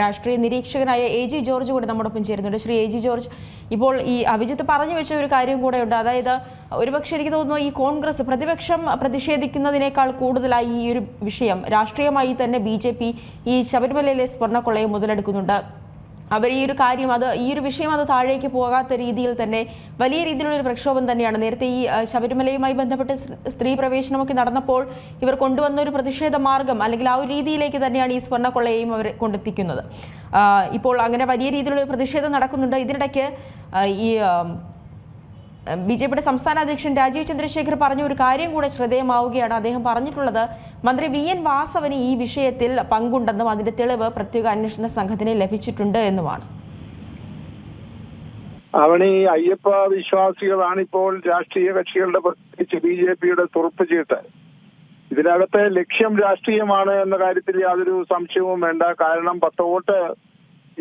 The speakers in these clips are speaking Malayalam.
രാഷ്ട്രീയ നിരീക്ഷകനായ എ ജി ജോർജ് കൂടെ നമ്മോടൊപ്പം ചേരുന്നുണ്ട്. ശ്രീ എ ജി ജോർജ് ഇപ്പോൾ ഈ അഭിജിത്ത് പറഞ്ഞു വെച്ച ഒരു കാര്യം കൂടെ ഉണ്ട്. അതായത് ഒരുപക്ഷെ എനിക്ക് തോന്നുന്നു ഈ കോൺഗ്രസ് പ്രതിപക്ഷം പ്രതിഷേധിക്കുന്നതിനേക്കാൾ കൂടുതലായി ഈ ഒരു വിഷയം രാഷ്ട്രീയമായി തന്നെ ബി ഈ ശബരിമലയിലെ സ്വർണക്കൊള്ളയെ മുതലെടുക്കുന്നുണ്ട്. അവർ ഈ ഒരു കാര്യം അത് ഈ ഒരു വിഷയം അത് താഴേക്ക് പോകാത്ത രീതിയിൽ തന്നെ വലിയ രീതിയിലുള്ള ഒരു പ്രക്ഷോഭം തന്നെയാണ്. നേരത്തെ ഈ ശബരിമലയുമായി ബന്ധപ്പെട്ട് സ്ത്രീ- പ്രവേശനമൊക്കെ നടന്നപ്പോൾ ഇവർ കൊണ്ടുവന്ന ഒരു പ്രതിഷേധ മാർഗം അല്ലെങ്കിൽ ആ ഒരു രീതിയിലേക്ക് തന്നെയാണ് ഈ സ്വർണക്കൊള്ളയെയും അവർ കൊണ്ടെത്തിക്കുന്നത്. ഇപ്പോൾ അങ്ങനെ വലിയ രീതിയിലുള്ള പ്രതിഷേധം നടക്കുന്നുണ്ട്. ഇതിനിടയ്ക്ക് ഈ ബി ജെ പിയുടെ സംസ്ഥാന അധ്യക്ഷൻ രാജീവ് ചന്ദ്രശേഖർ പറഞ്ഞ ഒരു കാര്യം കൂടെ ശ്രദ്ധേയമാവുകയാണ് അദ്ദേഹം പറഞ്ഞിട്ടുള്ളത്. മന്ത്രി വി എൻ വാസവന് ഈ വിഷയത്തിൽ പങ്കുണ്ടെന്നും അതിന്റെ തെളിവ് പ്രത്യേക അന്വേഷണ സംഘത്തിന് ലഭിച്ചിട്ടുണ്ട് എന്നുമാണ്. അവണി അയ്യപ്പ വിശ്വാസികളാണ് ഇപ്പോൾ രാഷ്ട്രീയ കക്ഷികളുടെ പ്രത്യേകിച്ച് ബി ജെ പിയുടെ തുറപ്പ് ചീട്ട്. ഇതിനകത്തെ ലക്ഷ്യം രാഷ്ട്രീയമാണ് എന്ന കാര്യത്തിൽ യാതൊരു സംശയവും വേണ്ട. കാരണം പത്ത് വോട്ട്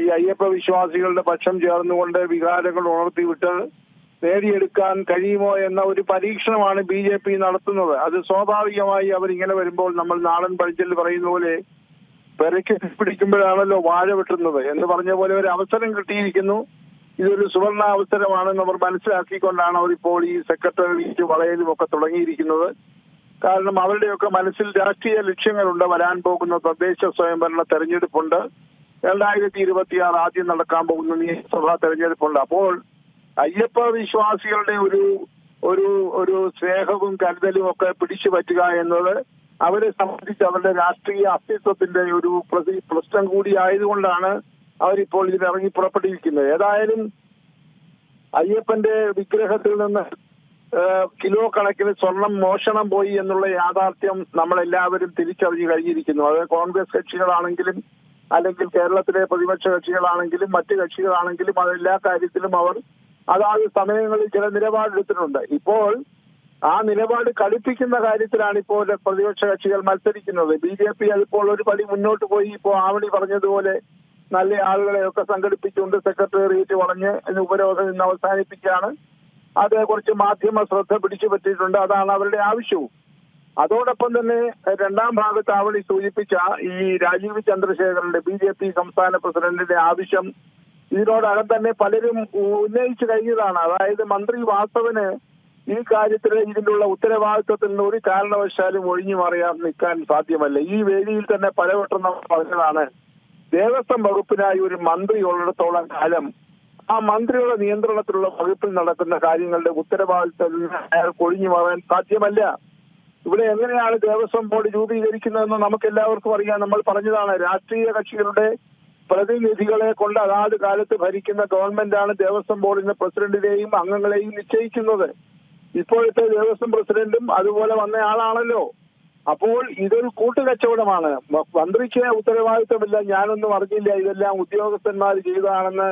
ഈ അയ്യപ്പ വിശ്വാസികളുടെ പക്ഷം ചേർന്നുകൊണ്ട് വികാരങ്ങൾ ഉണർത്തിവിട്ട് നേടിയെടുക്കാൻ കഴിയുമോ എന്ന ഒരു പരീക്ഷണമാണ് ബി ജെ പി നടത്തുന്നത്. അത് സ്വാഭാവികമായി ഇങ്ങനെ വരുമ്പോൾ നമ്മൾ നാടൻ പഴിച്ചൽ പറയുന്ന പോലെ പെരയ്ക്ക് പിടിക്കുമ്പോഴാണല്ലോ വാഴ വെട്ടുന്നത് എന്ന് പറഞ്ഞ പോലെ ഒരു അവസരം കിട്ടിയിരിക്കുന്നു. ഇതൊരു സുവർണ അവസരമാണെന്ന് അവർ മനസ്സിലാക്കിക്കൊണ്ടാണ് അവർ ഇപ്പോൾ ഈ സെക്രട്ടറിയേറ്റ് വളയലും ഒക്കെ തുടങ്ങിയിരിക്കുന്നത്. കാരണം അവരുടെയൊക്കെ മനസ്സിൽ രാഷ്ട്രീയ ലക്ഷ്യങ്ങളുണ്ട്. വരാൻ പോകുന്ന തദ്ദേശ സ്വയംഭരണ തെരഞ്ഞെടുപ്പുണ്ട്. രണ്ടായിരത്തി ഇരുപത്തിയാറ് ആദ്യം നടക്കാൻ പോകുന്ന നിയമസഭാ തെരഞ്ഞെടുപ്പുണ്ട്. അപ്പോൾ അയ്യപ്പ വിശ്വാസികളുടെ ഒരു ഒരു ഒരു സ്നേഹവും കരുതലും ഒക്കെ പിടിച്ചു പറ്റുക എന്നത് അവരെ സംബന്ധിച്ച് അവരുടെ രാഷ്ട്രീയ അസ്തിത്വത്തിന്റെ ഒരു പ്രശ്നം കൂടി ആയതുകൊണ്ടാണ് അവരിപ്പോൾ ഇതിൽ ഇറങ്ങി പുറപ്പെട്ടിരിക്കുന്നത്. ഏതായാലും അയ്യപ്പന്റെ വിഗ്രഹത്തിൽ നിന്ന് കിലോ കണക്കിന് സ്വർണം മോഷണം പോയി എന്നുള്ള യാഥാർത്ഥ്യം നമ്മളെല്ലാവരും തിരിച്ചറിഞ്ഞു കഴിഞ്ഞിരിക്കുന്നു. അത് കോൺഗ്രസ് കക്ഷികളാണെങ്കിലും അല്ലെങ്കിൽ കേരളത്തിലെ പ്രതിപക്ഷ കക്ഷികളാണെങ്കിലും മറ്റ് കക്ഷികളാണെങ്കിലും അതെല്ലാ കാര്യത്തിലും അവർ അതാത് സമയങ്ങളിൽ ചില നിലപാടെടുത്തിട്ടുണ്ട്. ഇപ്പോൾ ആ നിലപാട് കളിപ്പിക്കുന്ന കാര്യത്തിലാണ് ഇപ്പോൾ പ്രതിപക്ഷ കക്ഷികൾ മത്സരിക്കുന്നത്. ബി ജെ പി അതിപ്പോൾ ഒരു പടി മുന്നോട്ട് പോയി. ഇപ്പോൾ ആവണി പറഞ്ഞതുപോലെ നല്ല ആളുകളെയൊക്കെ സംഘടിപ്പിച്ചുകൊണ്ട് സെക്രട്ടേറിയറ്റ് വളഞ്ഞ് ഉപരോധം ഇന്ന് അവസാനിപ്പിക്കുകയാണ്. അത് കുറച്ച് മാധ്യമ ശ്രദ്ധ പിടിച്ചു പറ്റിയിട്ടുണ്ട്. അതാണ് അവരുടെ ആവശ്യവും. അതോടൊപ്പം തന്നെ രണ്ടാം ഭാഗത്ത് ആവണി സൂചിപ്പിച്ച ഈ രാജീവ് ചന്ദ്രശേഖരന്റെ ബി ജെ പി സംസ്ഥാന പ്രസിഡന്റിന്റെ ആവശ്യം ഇതിനോടകം തന്നെ പലരും ഉന്നയിച്ചു കഴിഞ്ഞതാണ്. അതായത് മന്ത്രി വാസവന് ഈ കാര്യത്തിൽ ഇതിനുള്ള ഉത്തരവാദിത്വത്തിൽ നിന്ന് ഒരു കാരണവശാലും ഒഴിഞ്ഞു മാറിയാൻ നിൽക്കാൻ സാധ്യമല്ല. ഈ വേദിയിൽ തന്നെ പലവട്ടം നമ്മൾ പറഞ്ഞതാണ് ദേവസ്വം വകുപ്പിനായി ഒരു മന്ത്രി ഉള്ളിടത്തോളം കാലം ആ മന്ത്രിയുടെ നിയന്ത്രണത്തിലുള്ള വകുപ്പിൽ നടക്കുന്ന കാര്യങ്ങളുടെ ഉത്തരവാദിത്തത്തിൽ നിന്ന് അയാൾക്ക് ഒഴിഞ്ഞു മാറാൻ സാധ്യമല്ല. ഇവിടെ എങ്ങനെയാണ് ദേവസ്വം ബോർഡ് രൂപീകരിക്കുന്നതെന്ന് നമുക്ക് എല്ലാവർക്കും അറിയാം. നമ്മൾ പറഞ്ഞതാണ് രാഷ്ട്രീയ കക്ഷികളുടെ പ്രതിനിധികളെ കൊണ്ട് അതാത് കാലത്ത് ഭരിക്കുന്ന ഗവൺമെന്റാണ് ദേവസ്വം ബോർഡിന്റെ പ്രസിഡന്റിനെയും അംഗങ്ങളെയും നിശ്ചയിക്കുന്നത്. ഇപ്പോഴത്തെ ദേവസ്വം പ്രസിഡന്റും അതുപോലെ വന്നയാളാണല്ലോ അപ്പോൾ ഇതൊരു കൂട്ടുകച്ചവടമാണ്. മന്ത്രിക്ക് ഉത്തരവാദിത്തമില്ല ഞാനൊന്നും അറിഞ്ഞില്ല. ഇതെല്ലാം ഉദ്യോഗസ്ഥന്മാർ ചെയ്തതാണെന്ന്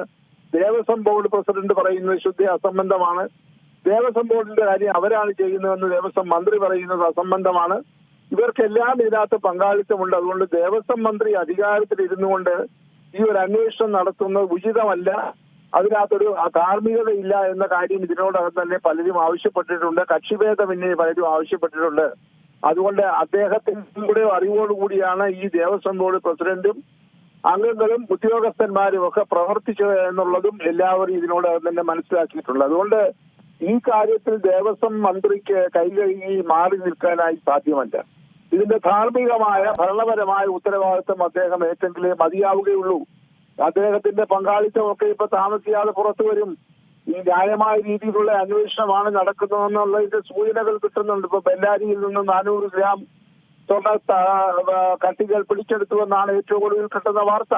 ദേവസ്വം ബോർഡ് പ്രസിഡന്റ് പറയുന്നത് ശുദ്ധി അസംബന്ധമാണ്. ദേവസ്വം ബോർഡിന്റെ കാര്യം അവരാണ് ചെയ്യുന്നതെന്ന് ദേവസ്വം മന്ത്രി പറയുന്നത് അസംബന്ധമാണ്. ഇവർക്കെല്ലാം ഇതിനകത്ത് പങ്കാളിത്തമുണ്ട്. അതുകൊണ്ട് ദേവസ്വം മന്ത്രി അധികാരത്തിൽ ഇരുന്നുകൊണ്ട് ഈ ഒരു അന്വേഷണം നടത്തുന്നത് ഉചിതമല്ല. അതിനകത്തൊരു ധാർമ്മികതയില്ല എന്ന കാര്യം ഇതിനോടകം തന്നെ പലരും ആവശ്യപ്പെട്ടിട്ടുണ്ട്. കക്ഷിഭേദമന്യേ പലരും ആവശ്യപ്പെട്ടിട്ടുണ്ട്. അതുകൊണ്ട് അദ്ദേഹത്തിന്റെ കൂടെ അറിവോടുകൂടിയാണ് ഈ ദേവസ്വം ബോർഡ് പ്രസിഡന്റും അംഗങ്ങളും ഉദ്യോഗസ്ഥന്മാരും ഒക്കെ പ്രവർത്തിച്ചത് എന്നുള്ളതും എല്ലാവരും ഇതിനോടകം തന്നെ മനസ്സിലാക്കിയിട്ടുണ്ട്. അതുകൊണ്ട് ഈ കാര്യത്തിൽ ദേവസ്വം മന്ത്രിക്ക് കൈകഴുകി മാറി നിൽക്കാനായി സാധ്യമല്ല. ഇതിന്റെ ധാർമ്മികമായ ഭരണപരമായ ഉത്തരവാദിത്വം അദ്ദേഹം ഏറ്റെങ്കിലേ മതിയാവുകയുള്ളൂ. അദ്ദേഹത്തിന്റെ പങ്കാളിത്തമൊക്കെ ഇപ്പൊ താമസിയാതെ പുറത്തു വരും. ഈ ന്യായമായ രീതിയിലുള്ള അന്വേഷണമാണ് നടക്കുന്നതെന്നുള്ളതിന്റെ സൂചനകൾ കിട്ടുന്നുണ്ട്. ഇപ്പൊ ബെല്ലാരിയിൽ നിന്ന് നാനൂറ് ഗ്രാം സ്വർണ കട്ടികൾ പിടിച്ചെടുത്തുവെന്നാണ് ഏറ്റവും കൂടുതൽ കിട്ടുന്ന വാർത്ത.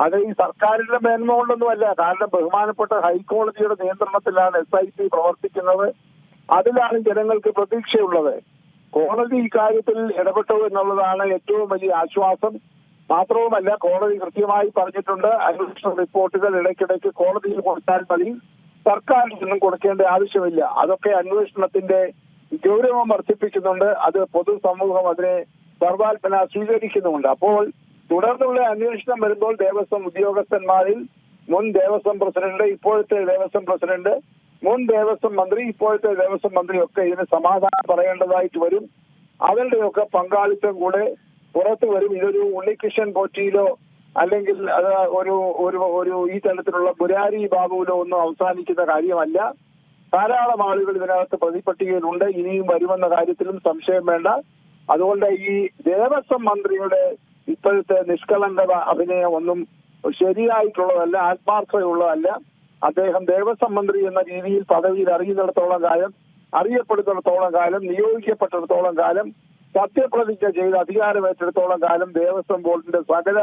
അത് ഈ സർക്കാരിന്റെ മേന്മ കൊണ്ടൊന്നുമല്ല. കാരണം ബഹുമാനപ്പെട്ട ഹൈക്കോടതിയുടെ നിയന്ത്രണത്തിലാണ് എസ് ഐ ടി പ്രവർത്തിക്കുന്നത്. അതിലാണ് ജനങ്ങൾക്ക് പ്രതീക്ഷയുള്ളത്. കോടതി ഇക്കാര്യത്തിൽ ഇടപെട്ടു എന്നുള്ളതാണ് ഏറ്റവും വലിയ ആശ്വാസം. മാത്രവുമല്ല കോടതി കൃത്യമായി പറഞ്ഞിട്ടുണ്ട് അന്വേഷണ റിപ്പോർട്ടുകൾ ഇടയ്ക്കിടയ്ക്ക് കോടതിയിൽ കൊടുത്താൽ മതി. സർക്കാരിൽ നിന്നും കൊടുക്കേണ്ട ആവശ്യമില്ല. അതൊക്കെ അന്വേഷണത്തിന്റെ ഗൗരവം വർദ്ധിപ്പിക്കുന്നുണ്ട്. അത് പൊതുസമൂഹം അതിനെ സർവാത്മന സ്വീകരിക്കുന്നുമുണ്ട്. അപ്പോൾ തുടർന്നുള്ള അന്വേഷണം വരുമ്പോൾ ദേവസ്വം ഉദ്യോഗസ്ഥന്മാരിൽ മുൻ ദേവസ്വം പ്രസിഡന്റ് ഇപ്പോഴത്തെ ദേവസ്വം പ്രസിഡന്റ് മുൻ ദേവസ്വം മന്ത്രി ഇപ്പോഴത്തെ ദേവസ്വം മന്ത്രി ഒക്കെ ഇതിന് സമാധാനം പറയേണ്ടതായിട്ട് വരും. അവരുടെയൊക്കെ പങ്കാളിത്തം കൂടെ പുറത്തു വരും. ഇതൊരു ഉണ്ണികൃഷ്ണൻ പോറ്റിയിലോ അല്ലെങ്കിൽ അത് ഒരു ഒരു ഒരു ഈ തലത്തിലുള്ള പുരാരി ബാബുവിലോ ഒന്നും അവസാനിക്കുന്ന കാര്യമല്ല. ധാരാളം ആളുകൾ ഇതിനകത്ത് പ്രതിപട്ടികയിലുണ്ട്. ഇനിയും വരുമെന്ന കാര്യത്തിലും സംശയം വേണ്ട. അതുകൊണ്ട് ഈ ദേവസ്വം മന്ത്രിയുടെ ഇപ്പോഴത്തെ നിഷ്കളങ്കത അഭിനയം ഒന്നും ശരിയായിട്ടുള്ളതല്ല ആത്മാർത്ഥതയുള്ളതല്ല. അദ്ദേഹം ദേവസ്വം മന്ത്രി എന്ന രീതിയിൽ പദവിയിൽ അറിയുന്നിടത്തോളം കാലം അറിയപ്പെടുന്നിടത്തോളം കാലം നിയോഗിക്കപ്പെട്ടിടത്തോളം കാലം സത്യപ്രതിജ്ഞ ചെയ്ത് അധികാരമേറ്റെടുത്തോളം കാലം ദേവസ്വം ബോർഡിന്റെ സകല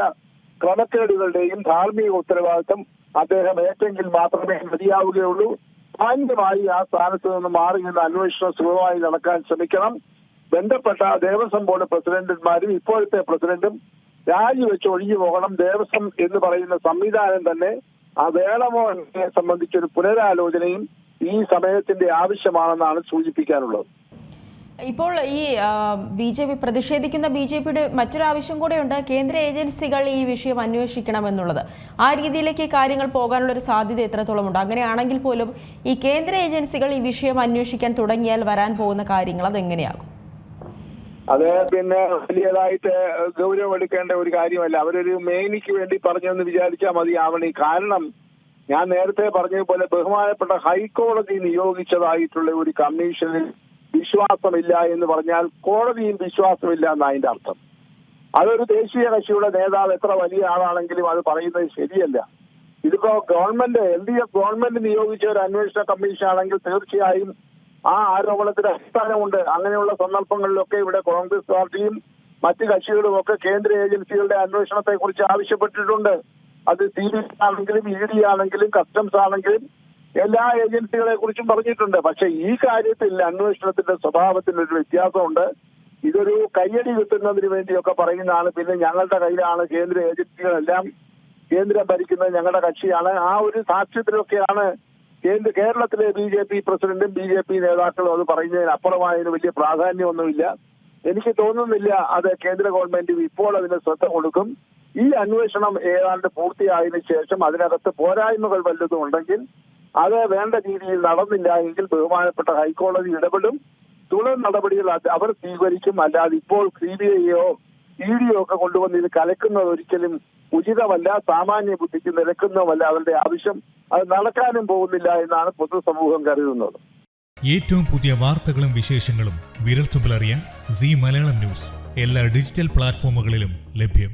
ക്രമക്കേടുകളുടെയും ധാർമ്മിക ഉത്തരവാദിത്തം അദ്ദേഹം ഏറ്റെങ്കിൽ മാത്രമേ മതിയാവുകയുള്ളൂ. മാന്യമായി ആ സ്ഥാനത്ത് നിന്ന് മാറി നിന്ന് അന്വേഷണം സുഖമായി നടക്കാൻ ശ്രമിക്കണം. ബന്ധപ്പെട്ട ദേവസ്വം ബോർഡ് പ്രസിഡന്റുമാരും ഇപ്പോഴത്തെ പ്രസിഡന്റും രാജിവെച്ച് ഒഴിഞ്ഞു പോകണം. ദേവസ്വം എന്ന് പറയുന്ന സംവിധാനം തന്നെ ആ വേളമോഹനെ സംബന്ധിച്ചൊരു പുനരാലോചനയും ഈ സമയത്തിന്റെ ആവശ്യമാണെന്നാണ് സൂചിപ്പിക്കാനുള്ളത്. ഇപ്പോൾ ഈ ബി ജെ പി പ്രതിഷേധിക്കുന്ന ബി ജെ പിയുടെ മറ്റൊരു ആവശ്യം കൂടെയുണ്ട് കേന്ദ്ര ഏജൻസികൾ ഈ വിഷയം അന്വേഷിക്കണമെന്നുള്ളത്. ആ രീതിയിലേക്ക് കാര്യങ്ങൾ പോകാനുള്ള ഒരു സാധ്യത എത്രത്തോളം ഉണ്ട്? അങ്ങനെയാണെങ്കിൽ പോലും ഈ കേന്ദ്ര ഏജൻസികൾ ഈ വിഷയം അന്വേഷിക്കാൻ തുടങ്ങിയാൽ വരാൻ പോകുന്ന കാര്യങ്ങൾ അതെങ്ങനെയാകും? അത് പിന്നെ വലിയതായിട്ട് ഗൗരവമെടുക്കേണ്ട ഒരു കാര്യമല്ല. അവരൊരു മേനിക്ക് വേണ്ടി പറഞ്ഞെന്ന് വിചാരിച്ചാൽ മതിയാവണി കാരണം ഞാൻ നേരത്തെ പറഞ്ഞതുപോലെ ബഹുമാനപ്പെട്ട ഹൈക്കോടതി നിയോഗിച്ചതായിട്ടുള്ള ഒരു കമ്മീഷനിൽ വിശ്വാസമില്ല എന്ന് പറഞ്ഞാൽ കോടതിയിൽ വിശ്വാസമില്ല എന്ന അതിന്റെ അർത്ഥം. അതൊരു ദേശീയ കക്ഷിയുടെ നേതാവ് എത്ര വലിയ ആളാണെങ്കിലും അത് പറയുന്നത് ശരിയല്ല. ഇതിപ്പോ government L D F government നിയോഗിച്ച ഒരു അന്വേഷണ കമ്മീഷൻ ആണെങ്കിൽ തീർച്ചയായും ആ ആരോപണത്തിന് അടിസ്ഥാനമുണ്ട്. അങ്ങനെയുള്ള സന്ദർഭങ്ങളിലൊക്കെ ഇവിടെ കോൺഗ്രസ് പാർട്ടിയും മറ്റ് കക്ഷികളും ഒക്കെ കേന്ദ്ര ഏജൻസികളുടെ അന്വേഷണത്തെ കുറിച്ച് ആവശ്യപ്പെട്ടിട്ടുണ്ട്. അത് സി ബി ആണെങ്കിലും ഇ ഡി ആണെങ്കിലും കസ്റ്റംസ് ആണെങ്കിലും എല്ലാ ഏജൻസികളെ കുറിച്ചും പറഞ്ഞിട്ടുണ്ട്. പക്ഷെ ഈ കാര്യത്തിൽ അന്വേഷണത്തിന്റെ സ്വഭാവത്തിൽ ഒരു വ്യത്യാസമുണ്ട്. ഇതൊരു കയ്യടി കിട്ടുന്നതിന് വേണ്ടിയൊക്കെ പറയുന്നതാണ്. പിന്നെ ഞങ്ങളുടെ കയ്യിലാണ് കേന്ദ്ര ഏജൻസികളെല്ലാം കേന്ദ്രം ഭരിക്കുന്നത് ഞങ്ങളുടെ കക്ഷിയാണ്. ആ ഒരു സാക്ഷ്യത്തിലൊക്കെയാണ് കേന്ദ്ര കേരളത്തിലെ ബി ജെ പി പ്രസിഡന്റും ബി ജെ പി നേതാക്കളും അത് പറയുന്നതിന് അപ്പുറമായതിന് വലിയ പ്രാധാന്യമൊന്നുമില്ല. എനിക്ക് തോന്നുന്നില്ല അത് കേന്ദ്ര ഗവൺമെന്റ് ഇപ്പോൾ അതിന് ശ്രദ്ധ കൊടുക്കും. ഈ അന്വേഷണം ഏതാണ്ട് പൂർത്തിയായതിനു ശേഷം അതിനകത്ത് പോരായ്മകൾ വല്ലതും ഉണ്ടെങ്കിൽ അത് വേണ്ട രീതിയിൽ നടന്നില്ല എങ്കിൽ ബഹുമാനപ്പെട്ട ഹൈക്കോടതി ഇടപെടും. തുടർ നടപടികൾ അവർ സ്വീകരിക്കും. അല്ലാതെ ഇപ്പോൾ സി ബി ഐയോ ഇ ഡിയോ ഒക്കെ കൊണ്ടുവന്ന് ഇത് കലക്കുന്നത് ഒരിക്കലും ഉചിതമല്ല സാമാന്യ ബുദ്ധിക്ക് നിരക്കുന്നതുമല്ല അവരുടെ ആവശ്യം അത് നടക്കാനും പോകുന്നില്ല എന്നാണ് പൊതുസമൂഹം കരുതുന്നത്. ഏറ്റവും പുതിയ വാർത്തകളും വിശേഷങ്ങളും വിരൽത്തുമ്പിലറിയാൻ സി മലയാളം ന്യൂസ്. എല്ലാ ഡിജിറ്റൽ പ്ലാറ്റ്ഫോമുകളിലും ലഭ്യം.